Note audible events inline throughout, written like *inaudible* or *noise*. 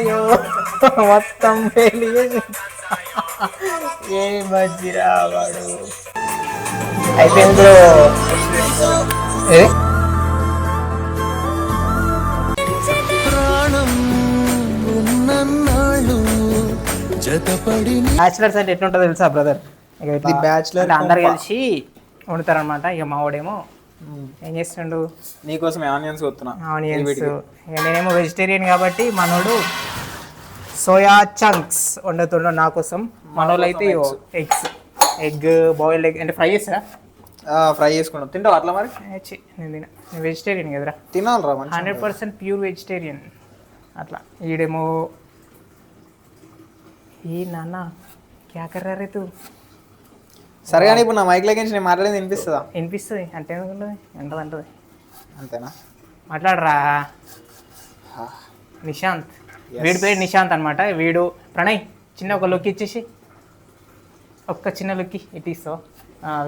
అయ్యో మొత్తం ఏ మధ్యరా వాడు అయిపోయింది బ్రో ఏ? ప్రాణం జతపడి బ్యాచిలర్స్ అంటే ఎట్లుంటుందో తెలుసా బ్రదర్? ఇక అంటే అందరు. కలిసి వండుతారనమాట ఇక మా వాడేమో ఏం చేస్తుండు? నీకోసం ఆనియన్స్ కొత్తున్నా? ఆనియన్స్. నేనేమో వెజిటేరియన్ కాబట్టి మనోడు సోయా చంక్స్ వండుతుండో నా కోసం. మనోళ్ళు అయితే ఎగ్స్ ఎగ్ బాయిల్డ్ ఎగ్ అంటే ఫ్రై చేస్తారా? ఫ్రై చేసుకుంటాం. తింటావు అట్లా మరి? నేను తిన. నేను వెజిటేరియన్ కదరా. తినాలిరా హండ్రెడ్ పర్సెంట్ ప్యూర్ వెజిటేరియన్ అట్లా. ఈడేమో ఈ నాన్న క్యా కర్రా రే తూ. సరే కానీ ఇప్పుడు నా మైక్ లెక్కించి నేను మాట్లాడేది వినిపిస్తుందా? వినిపిస్తుంది. అంటే ఎందుకుంటుంది ఎంటది అంటది? అంతేనా? మాట్లాడరా? నిశాంత్. వీడి పేరు నిశాంత్ అనమాట వీడు ప్రణయ్ చిన్న ఒక లుక్ ఇచ్చేసి. ఒక్క చిన్న లుక్ ఇటు ఇస్తావు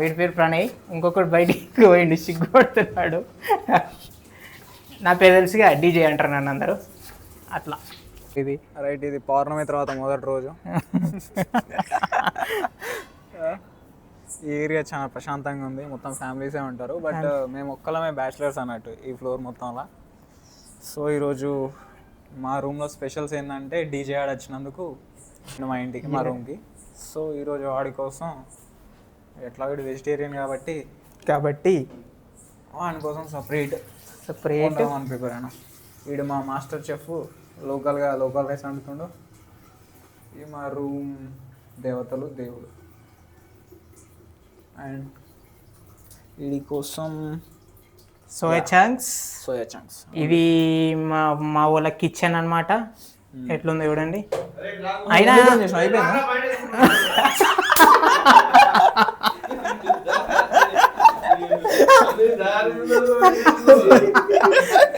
వీడి పేరు ప్రణయ్. ఇంకొకటి బయటికి పోయిండు సిగ్గుపడుతున్నాడు. నా పేరు తెలిసిగా డీజే అంటారు నన్ను అందరూ. అట్లా. ఇది రైట్ ఇది పౌర్ణమి తర్వాత మొదటి రోజు. *laughs* ఈ ఏరియా చాలా ప్రశాంతంగా ఉంది. మొత్తం ఫ్యామిలీసే ఉంటారు. బట్ మేము ఒక్కలమే బ్యాచిలర్స్ అన్నట్టు ఈ ఫ్లోర్ మొత్తంలో. సో ఈరోజు మా రూమ్లో స్పెషల్స్ ఏంటంటే డీజే ఆడ వచ్చినందుకు మా ఇంటికి మా రూమ్కి సో ఈరోజు వాడి కోసం ఎట్లా వీడు వెజిటేరియన్ కాబట్టి కాబట్టి వాడి కోసం సపరేట్ సపరేట్ అని ప్రిపేర్ అయినా. వీడు మా మాస్టర్ చెఫ్ లోకల్గా లోకల్ రైస్ వండుతుండు. ఇది మా రూమ్ దేవతలు దేవుడు. అండ్ వీడి కోసం సోయా చంక్స్ సోయా చంక్స్ ఇది మా మా వాళ్ళ కిచెన్ అన్నమాట. ఎట్లుందో చూడండి. అయినా అయిపోయిందా? *laughs*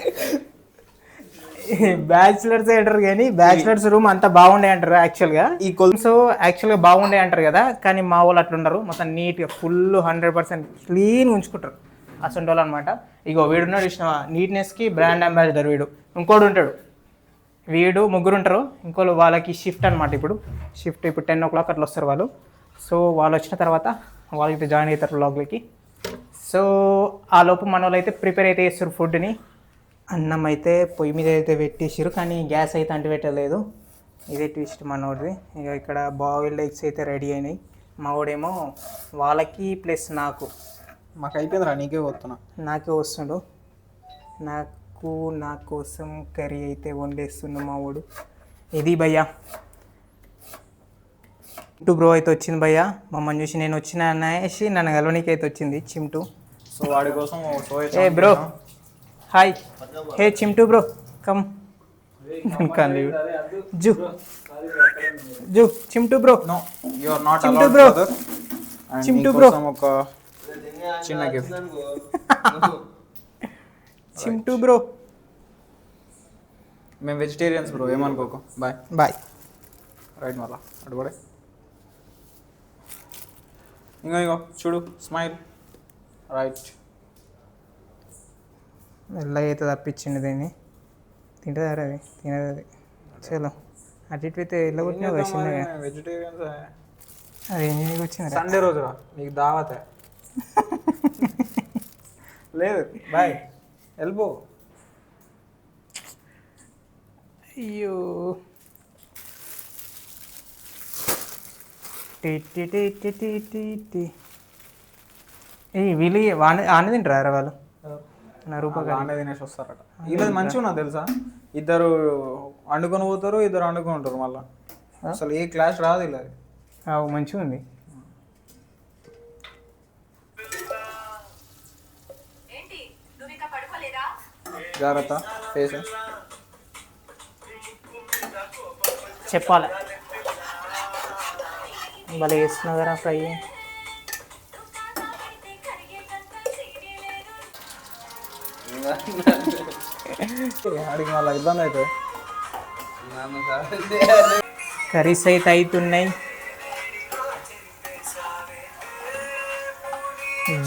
బ్యాచిలర్స్ అంటారు కానీ బ్యాచిలర్స్ రూమ్ అంతా బాగుండే అంటారు యాక్చువల్గా ఈ కొల్ సో యాక్చువల్గా బాగుండే అంటారు కదా కానీ మా వాళ్ళు అట్లుండరు మొత్తం నీట్గా ఫుల్ హండ్రెడ్ పర్సెంట్ క్లీన్ ఉంచుకుంటారు. అసలు వాళ్ళు అనమాట ఇగో వీడున్నాడు ఇచ్చిన నీట్నెస్కి బ్రాండ్ అంబాసిడర్ వీడు. ఇంకోడు ఉంటాడు. వీడు ముగ్గురు ఉంటారు. ఇంకోళ్ళు వాళ్ళకి షిఫ్ట్ అనమాట ఇప్పుడు. షిఫ్ట్ ఇప్పుడు టెన్ ఓ క్లాక్ అట్లా వస్తారు వాళ్ళు. సో వాళ్ళు వచ్చిన తర్వాత వాళ్ళకి జాయిన్ అవుతారు బ్లాగ్లకి సో ఆ లోపు మన వాళ్ళు అయితే ప్రిపేర్ అయితే చేస్తారు ఫుడ్ని అన్నం అయితే పొయ్యి మీద అయితే పెట్టేసారు కానీ గ్యాస్ అయితే అంటు పెట్టలేదు. ఇదే ట్విస్ట్ మనోడిది. ఇక ఇక్కడ బాయిల్డ్ ఎగ్స్ అయితే రెడీ అయినాయి. మా వాడేమో వాళ్ళకి ప్లస్ నాకు. మాకు అయిపోయిందిరా నీకే పోతున్నా. నాకే వస్తుండు. నాకు నా కోసం కర్రీ అయితే వండేస్తుండు మా వాడు ఇది భయ్యా. చింటూ బ్రో అయితే వచ్చింది భయ్యా. మమ్మల్ని చూసి నేను వచ్చిన అనేసి నన్ను గెలవనీకి అయితే వచ్చింది చింటూ. సో వాడి కోసం ఏ bro hi hey Chintu bro come కానీ జు జు Chintu bro no you are not Chintu and Chintu. కోసం ఒక చిన్న గిఫ్ట్ చింటూ బ్రో మేము వెజిటేరియన్స్ బ్రో ఏమనుకోకు. బాయ్ బాయ్ రైట్ మళ్ళా. అడుగుడే ఇంకో ఇంకో చూడు స్మైల్ రైట్ మెల్లగా అయితే తప్పించిండు దీన్ని. తింటుందా అది తినదు అది. చలో. అటు ఇటు అయితే ఇళ్ళ కొట్టినా చిన్నగా వెజిటేరియన్స్ అది ఏం? చేయడానికి వచ్చింది సండే రోజు రా నీకు దావతే *laughs* లేదు. బాయ్ వెళ్ళిపో అయ్యో. టి టి టి టి టి టి టి. ఏయ్ వీళ్ళు ఆన తింటారా వాళ్ళు? నా రూపాయలు బాగానే తినేసి వస్తారట. వీళ్ళది మంచిగా ఉన్నది తెలుసా? ఇద్దరు వండుకొని పోతారు ఇద్దరు వండుకొని ఉంటారు మళ్ళా. అసలు ఏ క్లాస్ రాదు ఇలా మంచిగా ఉంది. జాగ్రత్త పేషెన్స్ చెప్పాలి. భలే వేస్తున్నావు కదా ఫ్రై. ఆడికి మళ్ళీ ఇబ్బంది అవుతుంది కర్రీస్ అయితే అవుతున్నాయి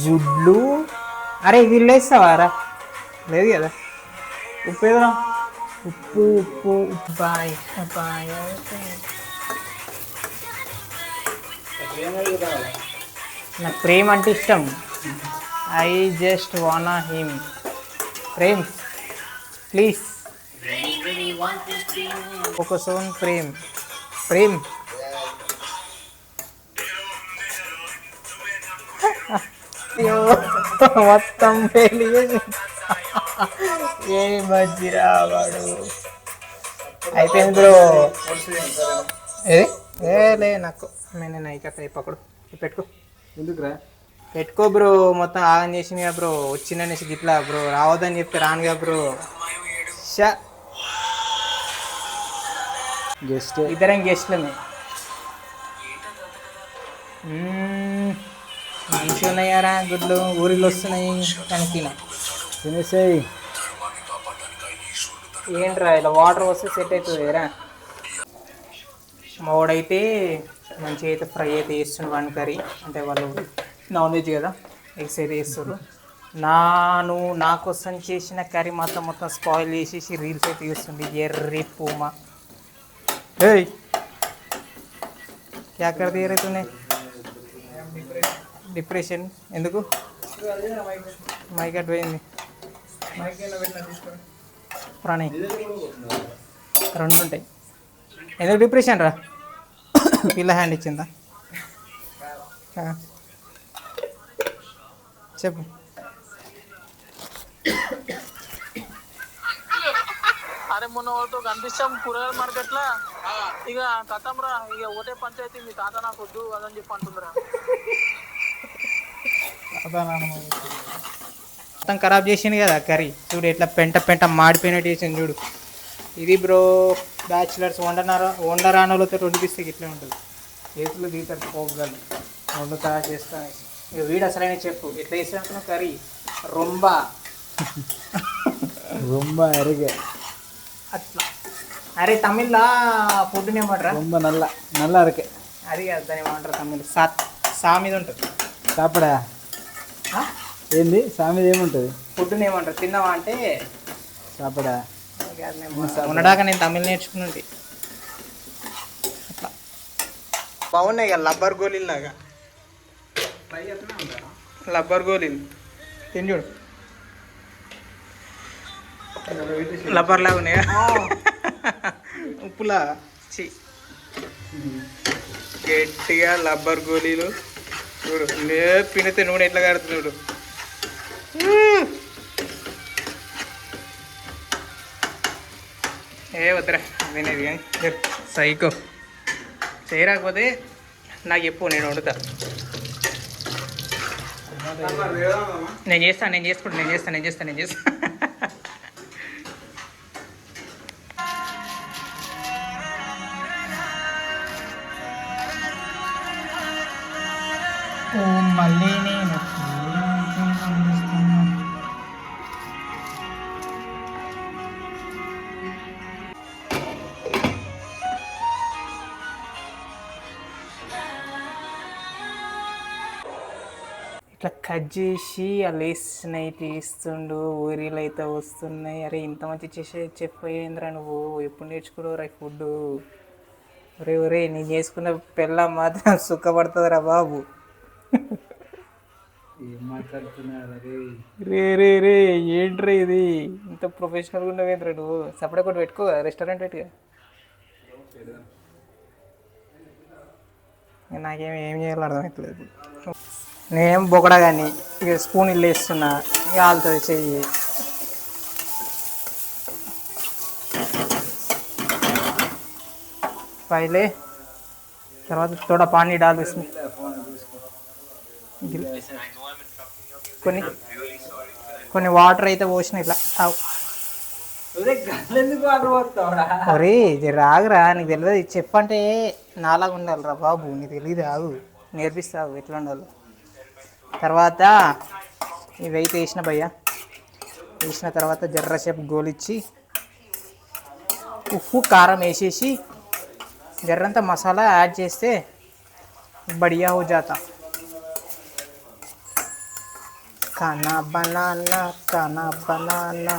జుడ్లు. అరే వీళ్ళు వేస్తావారా లేదు కదా. ఉప్పు ఏదరా ఉప్పు ఉప్పు బాయ్ బాయ్ నాకు ప్రేమ్ అంటే ఇష్టం. I just wanna him Prem. Please. ఒక సోన్ ప్రేమ్. ప్రేమ్. మొత్తం ఏ మధ్యరా వాడు. అయిపోయింది బ్రో. ఏది ఏ లే నాకు. నేను నైకా పక్కడు పెట్టుకో. ఎందుకురా? పెట్టుకో బ్రో మొత్తం ఆగం చేసింది కదా బ్రో వచ్చిందనేసి గిట్లా బ్రో రావద్దని చెప్తే రానుగా బ్రో. షా. జస్ట్ ఇద్దరం గెస్ట్లమే. మ్మ్. మంచిగా ఉన్నాయారా గుడ్లు ఊరిలో వస్తున్నాయి కానీ తిన తినేసేయి. ఏంట్రా ఇలా వాటర్ వస్తే సెట్ అవుతుంది రా మావాడైతే మంచిగా అయితే ఫ్రై అయితే చేస్తుండు వన్ కర్రీ. అంటే వాళ్ళు నాన్ వెజ్ కదా? ఎగ్స్ అయితే చేస్తారు. నాను నా కోసం చేసిన కర్రీ మొత్తం మొత్తం స్పాయిల్ చేసేసి రీల్స్ అయితే చేస్తుంది ఎర్రి పూమా. ఏయ్! క్యా కర్ డిప్రెషన్. ఎందుకు? మైక్ అటు పోయింది. ప్రణయ్ రెండు ఉంటాయి ఎందుకు డిప్రెషన్ రా? పిల్ల హ్యాండ్ ఇచ్చిందా. చెప్పు. అరే మొన్న ఒకటి కనిపిస్తాం కూరగాయల మార్కెట్లా. ఇక కథం రా ఇక ఒకటే పంచాయతీ మీ తాత నాకు వద్దు అదని చెప్పి అంటుందిరా. మొత్తం ఖరాబ్ చేసింది కదా కర్రీ. చూడు ఎట్లా పెంట పెంట మాడిపోయినట్టు చేసింది చూడు. ఇది బ్రో బ్యాచిలర్స్ వండనారా వండరానోళ్ళతో వండిపిస్తే ఇట్లే ఉంటుంది. చేతులు దిగుతారు పోగలు వండుతా చేస్తా ఇక వీడు అసలైన చెప్పు. ఎట్లా చేస్తా కర్రీ. రొంబ. రొంబ అరిగే. అట్లా. అరే తమిళ్ళా ఫుడ్ని ఏమంటారా రొంబ నల్ల. నల్ల అరకే అది కాదు దాని ఏమంటారు తమిళ్. సా సా మీద ఉంటుంది. సాపడా ఏంది? సామిది ఏముంటుంది? ఫుడ్ని ఏమంటారు తిన్నావా అంటే? సాపడా ఉండడాక నేను తమిళ్ నేర్చుకున్నది అట్లా. బాగున్నాయి కదా లబ్బర్ గోళీలు లాగా లబ్బర్ గోళీలు. తిని చూడు? లబ్బర్ లాగా ఉన్నాయా? ఉప్పులా? చి గట్టిగా లబ్బర్ గోళీలు. చూడు నే పినితే నూనె ఎట్లా కడుతుంది చూడు. ఏ వద్దురా వినేది కానీ. సైకో. చేయరాకపోతే నాకు చెప్పు నేను వండుతా. నేను చేస్తాను నేను చేసుకుంటా నేను చేస్తాను నేను చేస్తాను నేను చేస్తాను కట్ చేసి ఆ లేస్ నైట్ ఇస్తుండు ఊరిలో అయితే వస్తున్నాయి. అరే ఇంత మంచి చేసే అయ్యేంద్రా నువ్వు? ఎప్పుడు నేర్చుకున్నావు ఫుడ్ ఒరే ఒరే నేను చేసుకున్న పిల్ల మాత్రం *laughs* సుఖపడుతుందిరా బాబు. రే? రే రే ఏంట్రా ఇది? ఇంత ప్రొఫెషనల్గా ఉండవేంద్రా నువ్వు? సపరేట్ ఒకటి పెట్టుకో రెస్టారెంట్ పెట్టుగా నాకేం ఏం చేయాలో అర్థమవుతలేదు నేనేం బొకడా కానీ ఇక స్పూన్ ఇల్లు వేస్తున్నా ఇక వాళ్ళతో చెయ్యి. పైలే తర్వాత తోడ పానీ డాల్ కొన్ని కొన్ని వాటర్ అయితే పోసిన ఇట్లా. అరే ఇది రాగురా నీకు తెలియదు చెప్పంటే నాలాగా ఉండాలిరా బాబు నీకు తెలియదు రాదు నేర్పిస్తావు ఎట్లా ఉండాలో తర్వాత ఇవైతే వేసిన భయ్య వేసిన తర్వాత జర్రసేపు గోలిచ్చి ఉప్పు కారం వేసేసి జర్రంతా మసాలా యాడ్ చేస్తే బడియా హో జాతా खाना बनाना खाना बनाना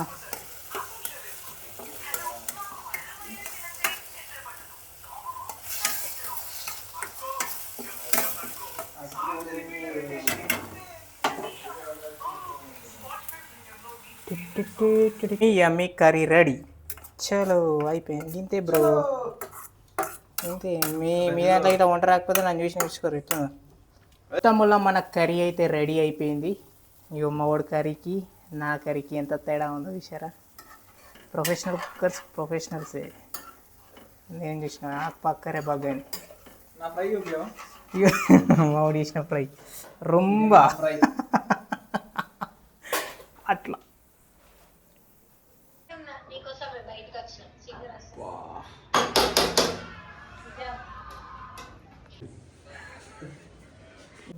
యమ్మీ కర్రీ రెడీ. చలో అయిపోయింది. ఇంతే బ్రో. ఇంతే. మీ మీ దాంట్లో అయితే వంట రాకపోతే నన్ను చూసి నేర్చుకోరు ఇట్లా తమ్ముళ్ళ మన కర్రీ అయితే రెడీ అయిపోయింది. ఇగో మా వాడి కర్రీకి నా కర్రీకి ఎంత తేడా ఉందో చూసారా ప్రొఫెషనల్ కుక్కర్స్ ప్రొఫెషనల్సే. నేను చూసిన పక్కరే బగ్గని నా ఫ్రై చూపించవా ఇగో. మా వాడు చేసిన ఫ్రై. రొంబ. అట్లా నీకోసమే బయటకు వచ్చిన సిగ్నల్ వస్తుంది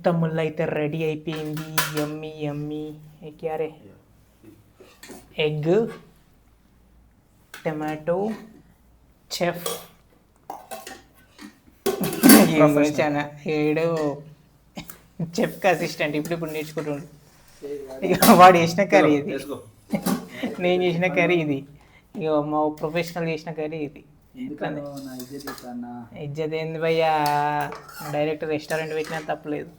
తమ్ముళ్ళు అయితే రెడీ అయిపోయింది. Yummy yummy. క్యారే egg tomato chef. చాలా ఏడు. చెఫ్కి అసిస్టెంట్ ఇప్పుడు ఇప్పుడు నేర్చుకుంటుండు. ఇక వాడు చేసిన కర్రీ ఇది. నేను చేసిన కర్రీ ఇది. ఇక మా ప్రొఫెషనల్ చేసిన కర్రీ ఇది. ఇజ్జత్ ఏంది భయ్యా? డైరెక్ట్ రెస్టారెంట్ పెట్టినా తప్పలేదు.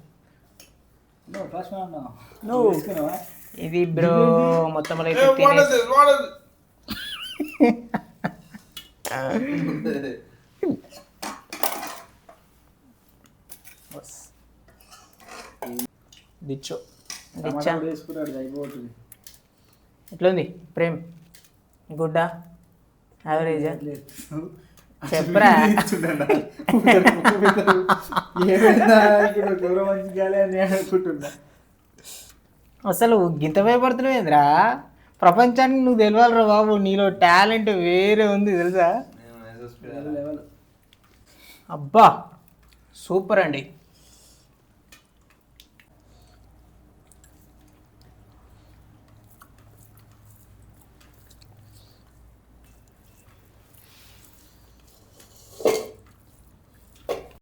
నువ్వు ఇది బ్రో మొత్తం తినేసి బస్. దిచ్చు దిచ్చా ఎట్లుంది? ప్రేమ్ గుడ్డా? యావరేజా చెప్పరా? *laughs* *laughs* అసలు గింత భయపడుతున్నావేంద్రా? ప్రపంచానికి నువ్వు తెలియాలిరా బాబు నీలో టాలెంట్ వేరే ఉంది తెలుసా? అబ్బా సూపర్ అండి.